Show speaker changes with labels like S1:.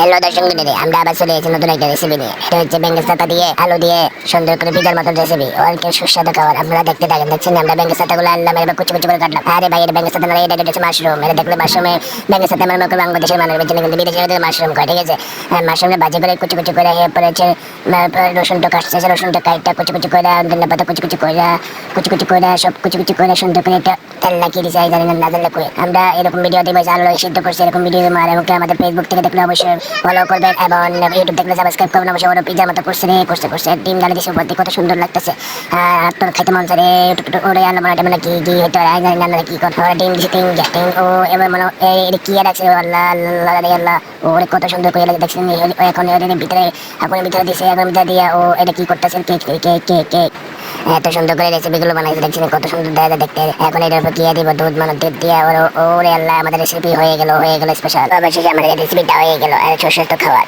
S1: Hello দর্শক মিনিটে আমরা আবার চলে এসেছি নতুন একটা রেসিপি নিয়ে। এটা হচ্ছে বেঙ্গের সাতা দিয়ে আলু দিয়ে সুন্দর করে পিজার মতন রেসিপি অনেক সুস্বাদু খাবার, আপনারা দেখতে থাকেন, দেখছেন আমরা বেঙ্গের সাথা গুলো আনলাম এবার কুচি কুচি করে কাটলাম। আরে ভাই, এটা বেঙ্গের সাথে না, এটা হচ্ছে মাশরুম এটা দেখলে মাশরুমে বেঙ্গের সাথে আমার মুখে বাংলাদেশের মানুষ বেঁচে কিন্তু বিদেশে মাশরুম খায়, ঠিক আছে? হ্যাঁ মাশরুমে ভাজি করে কুচি কুচি করে, এরপরে হচ্ছে রসুনটা কাটছে রসুনটা কাইটা কুচি কুচি করে ধন্যবাদ পাতা কুচি কুচি করে কুচি কুচি করে, সব কুচি কুচি করে সুন্দর করে এটা তেল লাগিয়ে দিয়েছে জানি না না কই। আমরা এরকম ভিডিও দিব আলু সিদ্ধ করছি, এরকম ভিডিও দিব আর এবং আমাদের ফেসবুক থেকে দেখলে অবশ্যই ফলো করবেন এবং ইউটিউব দেখলে সাবস্ক্রাইব করবেন অবশ্যই ওরা পিজার মতো করছে রে, করছে করছে। ডিম গালি দিছে, উপর কত সুন্দর লাগতেছে। আর তোর খাইতে মন চারে ওরে আলো মানে মানে কি কি হইতো আই জানি না না কি কথা? ওরা ডিম দিছে টিং ডিম ও, এবার মানে এই কি রাখছে আল্লাহ আল্লাহ রে ওরে কত সুন্দর করে দেখছেন। এখন ভিতরে আগুনের ভিতরে দিছে, এখন ভিতরে দিয়া, ও, এটা কি করতেছে? কেক কেক কেক কেক এত সুন্দর করে রেসিপি গুলো বানাইছে, দেখছেন কত সুন্দর দেখা দেখতে। এখন এটার উপর দিয়ে দিব, দুধ মানে দুধ দিয়ে, ওর আল্লাহ, আমাদের রেসিপি হয়ে গেল হয়ে গেল স্পেশাল অবশেষে আমাদের রেসিপিটা হয়ে গেল, আর সুস্বাদু খাবার